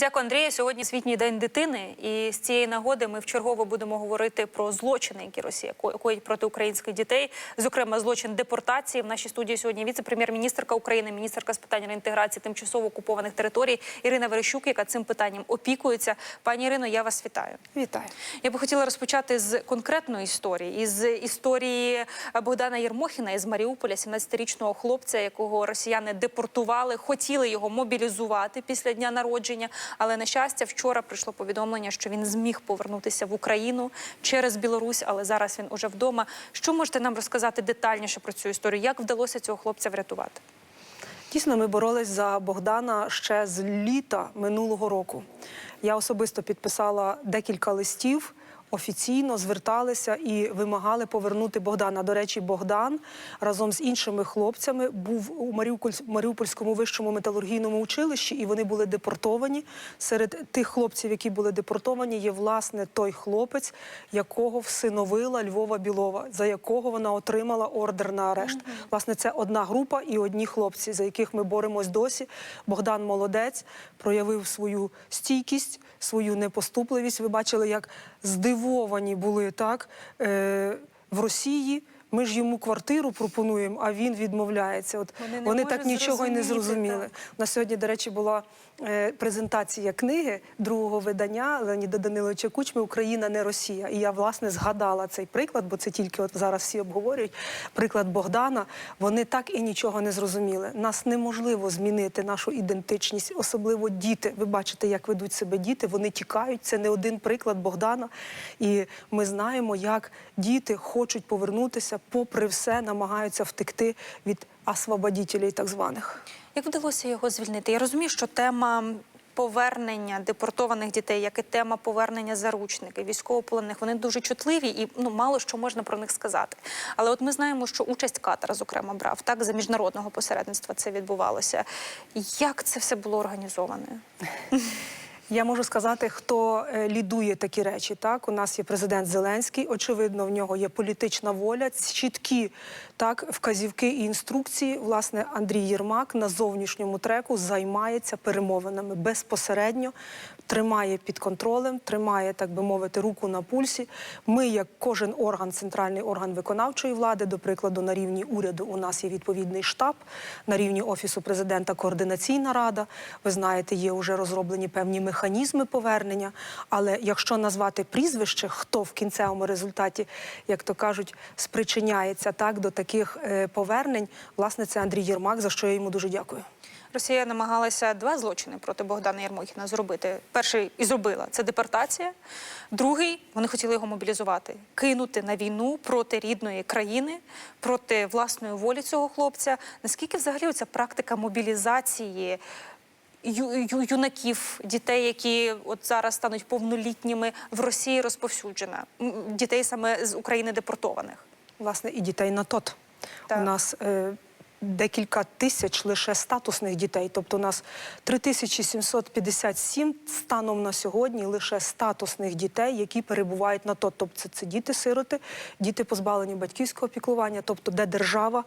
Дякую, Андрію. Сьогодні світній день дитини, і з цієї нагоди ми вчергово будемо говорити про злочини, які Росія ко- коїть проти українських дітей, зокрема злочин депортації. В нашій студії сьогодні віце-прем'єр-міністрка України, міністерка з питань реінтеграції тимчасово окупованих територій Ірина Верещук, яка цим питанням опікується. Пані Ірино, я вас вітаю. Вітаю. Я би хотіла розпочати з конкретної історії, із історії Богдана Єрмохіна із Маріуполя, 17-річного хлопця, якого росіяни депортували, хотіли його мобілізувати після дня народження. Але на щастя, вчора прийшло повідомлення, що він зміг повернутися в Україну через Білорусь, але зараз він уже вдома. Що можете нам розказати детальніше про цю історію? Як вдалося цього хлопця врятувати? Дійсно, ми боролись за Богдана ще з літа минулого року. Я особисто підписала декілька листів. Офіційно зверталися і вимагали повернути Богдана. До речі, Богдан разом з іншими хлопцями був у Маріуполь- Маріупольському вищому металургійному училищі, і вони були депортовані. Серед тих хлопців, які були депортовані, є власне той хлопець, якого всиновила Львова Білова, за якого вона отримала ордер на арешт. Власне, це одна група і одні хлопці, за яких ми боремось досі. Богдан молодець проявив свою стійкість, свою непоступливість. Ви бачили, як здивовані були так е, в Росії. Ми ж йому квартиру пропонуємо, а він відмовляється. От Вони вони, так нічого і не зрозуміли. так. На сьогодні, до речі, була е, презентація книги другого видання Леоніда Даниловича Кучми Україна не Росія. І я власне згадала цей приклад, бо це тільки от зараз всі обговорюють. Приклад Богдана. Вони так і нічого не зрозуміли. Нас неможливо змінити нашу ідентичність, особливо діти. Ви бачите, як ведуть себе діти. Вони тікають. Це не один приклад Богдана. І ми знаємо, як діти хочуть повернутися, попри все, намагаються втекти від освободітелей так званих. Як вдалося його звільнити? Я розумію, що тема повернення депортованих дітей, як і тема повернення заручників, військовополонених, вони дуже чутливі і ну мало що можна про них сказати. Але от ми знаємо, що участь Катара, зокрема, брав так за міжнародного посередництва це відбувалося. Як це все було організоване? Я можу сказати, хто е, лідує такі речі. Так, у нас є президент Зеленський. Очевидно, в нього є політична воля, чіткі так вказівки і інструкції. Власне, Андрій Єрмак на зовнішньому треку займається перемовинами безпосередньо, тримає під контролем, тримає, так би мовити, руку на пульсі. Ми, як кожен орган, центральний орган виконавчої влади, до прикладу, на рівні уряду у нас є відповідний штаб, на рівні офісу президента координаційна рада. Ви знаєте, є вже розроблені певні механізми повернення. Але якщо назвати прізвище, хто в кінцевому результаті, як то кажуть, спричиняється так до таких е, повернень, власне, це Андрій Єрмак, за що я йому дуже дякую. Росія намагалася два злочини проти Богдана Єрмохіна зробити. Перший і зробила це депортація. Другий вони хотіли його мобілізувати, кинути на війну проти рідної країни, проти власної волі цього хлопця. Наскільки взагалі ця практика мобілізації ю, ю, юнаків, дітей, які от зараз стануть повнолітніми в Росії, розповсюджена? Дітей саме з України депортованих. Власне, і дітей на тот. Так. У нас е, декілька тисяч лише статусних дітей. Тобто у нас 3757 станом на сьогодні лише статусних дітей, які перебувають на тот. Тобто це, діти-сироти, діти позбавлені батьківського піклування, тобто де держава.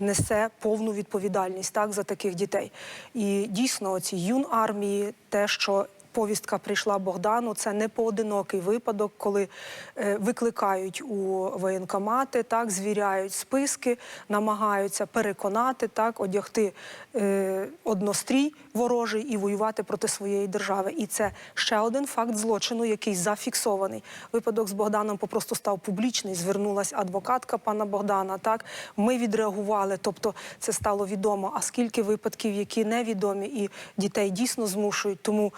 Несе повну відповідальність так за таких дітей, і дійсно оці юн армії, те, що повістка прийшла Богдану. Це не поодинокий випадок, коли е, викликають у воєнкомати, так звіряють списки, намагаються переконати, так одягти е, однострій ворожий і воювати проти своєї держави. І це ще один факт злочину, який зафіксований. Випадок з Богданом попросту став публічний. Звернулася адвокатка пана Богдана. Так ми відреагували, тобто це стало відомо. А скільки випадків, які невідомі, і дітей дійсно змушують. Тому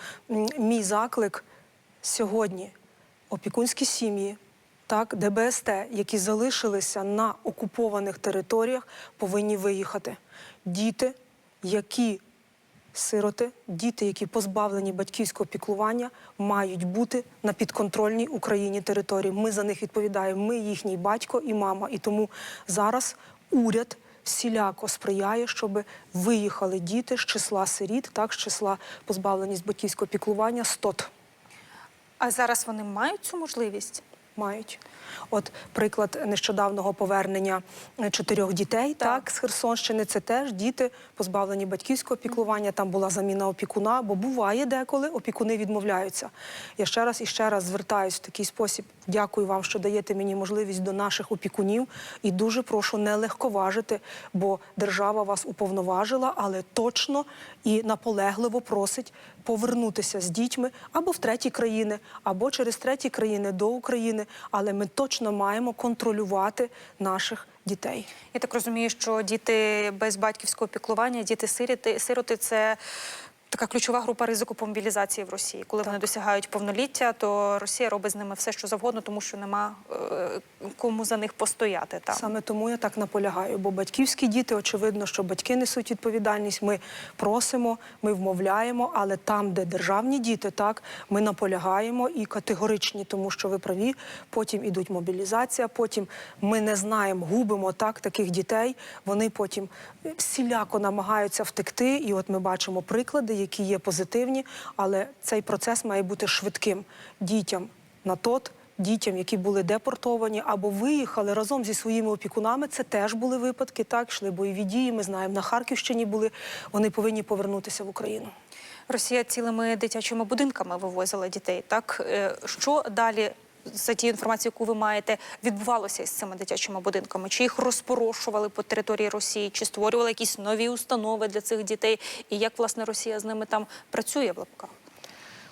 мій заклик сьогодні опікунські сім'ї. Так, ДБСТ, які залишилися на окупованих територіях, повинні виїхати. Діти, які сироти, діти, які позбавлені батьківського піклування, мають бути на підконтрольній Україні території. Ми за них відповідаємо. Ми їхній батько і мама. І тому зараз уряд всіляко сприяє, щоб виїхали діти з числа сиріт, так з числа позбавленість батьківського піклування стот. А зараз вони мають цю можливість? Мають. От приклад нещодавного повернення е, чотирьох дітей, так. з Херсонщини. Це теж діти позбавлені батьківського піклування. Там була заміна опікуна, бо буває деколи опікуни відмовляються. Я ще раз і ще раз звертаюсь в такий спосіб. Дякую вам, що даєте мені можливість до наших опікунів. І дуже прошу не легковажити, бо держава вас уповноважила, але точно і наполегливо просить повернутися з дітьми або в треті країни, або через треті країни до України. Але ми точно маємо контролювати наших дітей. Я так розумію, що діти без батьківського піклування, діти сироти, сироти це така ключова група ризику по мобілізації в Росії. Коли вони досягають повноліття, то Росія робить з ними все, що завгодно, тому що нема е, кому за них постояти. Там. Саме тому я так наполягаю. Бо батьківські діти, очевидно, що батьки несуть відповідальність. Ми просимо, ми вмовляємо, але там, де державні діти, так ми наполягаємо і категоричні, тому що ви праві. Потім ідуть мобілізація. Потім ми не знаємо, губимо так таких дітей. Вони потім всіляко намагаються втекти. І от ми бачимо приклади, які є позитивні, але цей процес має бути швидким дітям на тот дітям, які були депортовані або виїхали разом зі своїми опікунами. Це теж були випадки. Так йшли бойові дії. Ми знаємо, на Харківщині були. Вони повинні повернутися в Україну. Росія цілими дитячими будинками вивозила дітей. Так Е, що далі? За тією інформацією, яку ви маєте, відбувалося із цими дитячими будинками? Чи їх розпорошували по території Росії, чи створювали якісь нові установи для цих дітей? І як власне Росія з ними там працює в лапках?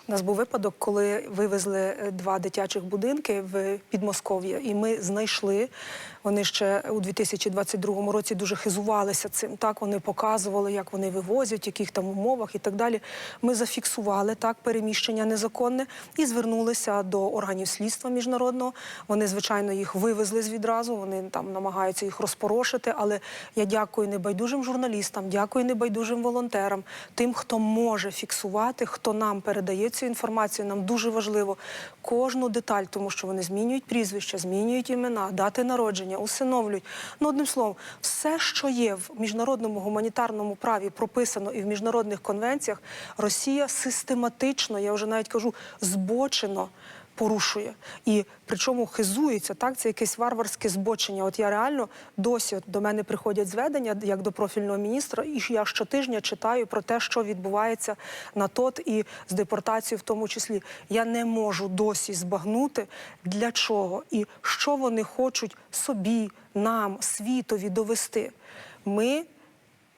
У нас був випадок, коли вивезли е, два дитячих будинки в Підмосков'я, і ми знайшли. Вони ще у 2022 році дуже хизувалися цим. Так вони показували, як вони вивозять, яких там умовах і так далі. Ми зафіксували так переміщення незаконне і звернулися до органів слідства міжнародного. Вони, звичайно, їх вивезли з відразу. Вони там намагаються їх розпорошити. Але я дякую небайдужим журналістам, дякую небайдужим волонтерам, тим, хто може фіксувати, хто нам передає цю інформацію. Нам дуже важливо кожну деталь, тому що вони змінюють прізвища, змінюють імена, дати народження, усиновлюють. Ну, одним словом, все, що є в міжнародному гуманітарному праві, прописано і в міжнародних конвенціях, Росія систематично, я вже навіть кажу, збочено. Порушує і причому хизується так. Це якесь варварське збочення. От я реально досі до мене приходять зведення як до профільного міністра, і я щотижня читаю про те, що відбувається на тот і з депортацією, в тому числі. Я не можу досі збагнути для чого і що вони хочуть собі, нам, світові довести. Ми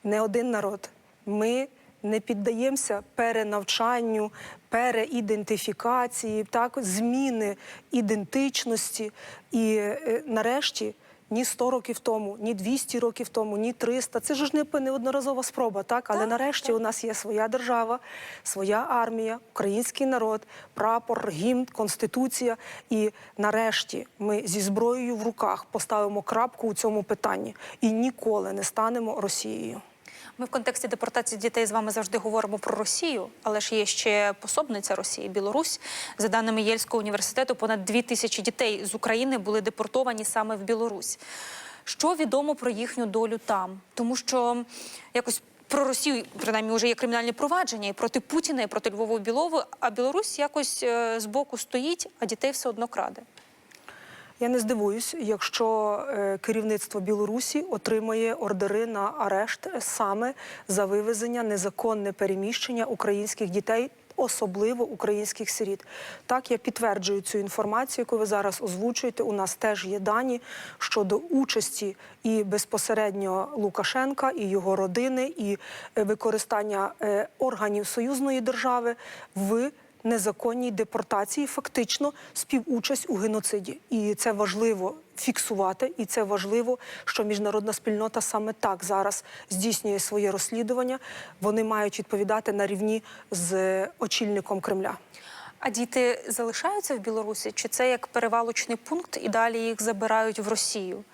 не один народ. Ми не піддаємося перенавчанню, переідентифікації, так, зміни ідентичності. І е, нарешті ні 100 років тому, ні 200 років тому, ні 300. Це ж не неодноразова спроба, так? Але Так, нарешті так. у нас є своя держава, своя армія, український народ, прапор, гімн, конституція. І нарешті ми зі зброєю в руках поставимо крапку у цьому питанні і ніколи не станемо Росією. Ми в контексті депортації дітей з вами завжди говоримо про Росію, але ж є ще пособниця Росії Білорусь. За даними Єльського університету, понад дві тисячі дітей з України були депортовані саме в Білорусь. Що відомо про їхню долю там? Тому що якось. Про Росію принаймні вже є кримінальні провадження і проти Путіна, і проти Львова Білови, а Білорусь якось е, збоку стоїть, а дітей все одно краде. Я не здивуюсь, якщо е, керівництво Білорусі отримає ордери на арешт саме за вивезення незаконне переміщення українських дітей. Особливо українських сиріт. Так, я підтверджую цю інформацію, яку ви зараз озвучуєте. У нас теж є дані щодо участі і безпосередньо Лукашенка, і його родини, і е, використання е, органів союзної держави в незаконній депортації, фактично співучасть у геноциді. І це важливо фіксувати, і це важливо, що міжнародна спільнота саме так зараз здійснює своє розслідування. Вони мають відповідати на рівні з очільником Кремля. А діти залишаються в Білорусі? Чи це як перевалочний пункт і далі їх забирають в Росію?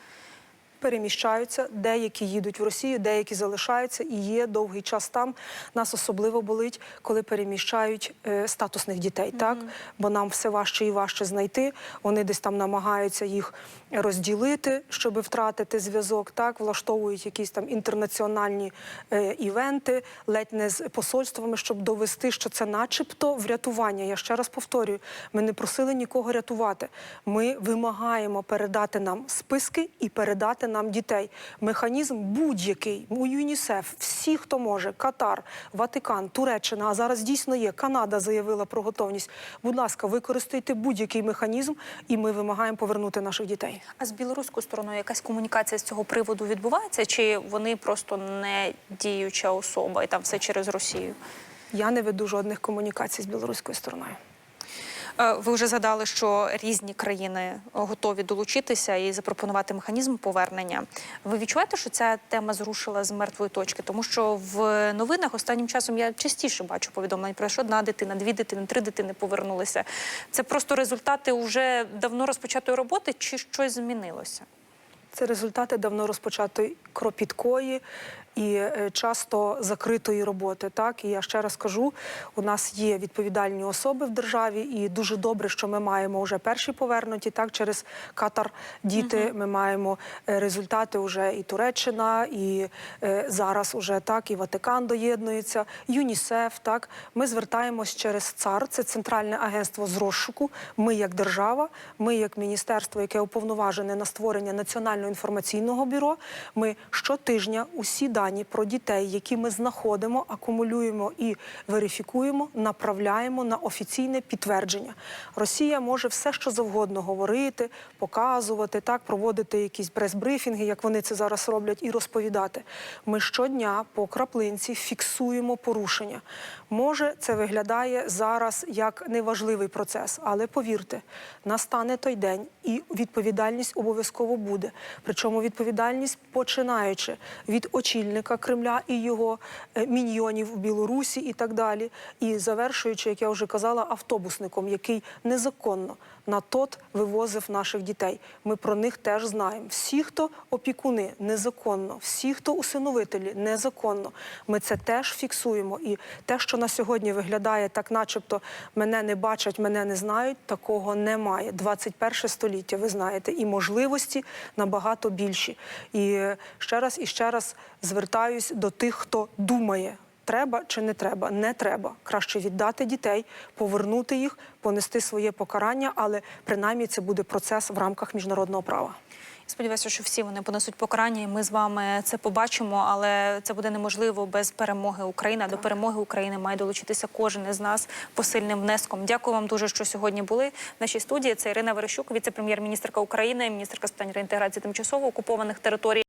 Переміщаються, деякі їдуть в Росію, деякі залишаються і є довгий час там. Нас особливо болить, коли переміщають е, статусних дітей, так бо нам все важче і важче знайти. Вони десь там намагаються їх розділити, щоб втратити зв'язок. Так влаштовують якісь там інтернаціональні е, івенти, ледь не з посольствами, щоб довести, що це, начебто, врятування. Я ще раз повторюю, ми не просили нікого рятувати. Ми вимагаємо передати нам списки і передати нам дітей. Механізм будь-який у ЮНІСЕФ, всі, хто може, Катар, Ватикан, Туреччина, а зараз дійсно є. Канада заявила про готовність. Будь ласка, використайте будь-який механізм, і ми вимагаємо повернути наших дітей. А з білоруською стороною якась комунікація з цього приводу відбувається, чи вони просто не діюча особа і там все через Росію? Я не веду жодних комунікацій з білоруською стороною. Е, Ви вже згадали, що різні країни готові долучитися і запропонувати механізм повернення. Ви відчуваєте, що ця тема зрушила з мертвої точки? Тому що в новинах останнім часом я частіше бачу повідомлення про що одна дитина, дві дитини, три дитини повернулися. Це просто результати вже давно розпочатої роботи, чи щось змінилося? Це результати давно розпочатої кропіткої і е, часто закритої роботи. Так і я ще раз кажу: у нас є відповідальні особи в державі, і дуже добре, що ми маємо вже перші повернуті. Так, через Катар діти ми маємо е, результати. Вже і Туреччина, і е, зараз уже так, і Ватикан доєднується, ЮНІСЕФ. Так, ми звертаємось через ЦАР, це центральне агентство з розшуку. Ми як держава, ми як міністерство, яке уповноважене на створення національного інформаційного бюро. Ми щотижня усі дані про дітей, які ми знаходимо, акумулюємо і верифікуємо, направляємо на офіційне підтвердження. Росія може все, що завгодно говорити, показувати, так проводити якісь прес-брифінги, як вони це зараз роблять, і розповідати. Ми щодня по краплинці фіксуємо порушення. Може, це виглядає зараз як неважливий процес, але повірте, настане той день, і відповідальність обов'язково буде. Причому відповідальність починаючи від очільника Кремля і його е, міньйонів в Білорусі і так далі, і завершуючи, як я вже казала, автобусником, який незаконно на тот вивозив наших дітей. Ми про них теж знаємо. Всі, хто опікуни, незаконно, всі, хто усиновителі, незаконно. Ми це теж фіксуємо. І те, що на сьогодні виглядає так, начебто мене не бачать, мене не знають, такого немає. 21 століття, ви знаєте, і можливості набагато більші. І ще раз і ще раз звертаюсь до тих, хто думає. Треба чи не треба? Не треба. Краще віддати дітей, повернути їх, понести своє покарання, але принаймні це буде процес в рамках міжнародного права. Сподіваюся, що всі вони понесуть покарання, і ми з вами це побачимо. Але це буде неможливо без перемоги України. А До перемоги України має долучитися кожен із нас посильним внеском. Дякую вам дуже, що сьогодні були в нашій студії. Це Ірина Верещук, віце-прем'єр-міністрка України, міністерка з питань реінтеграції тимчасово окупованих територій.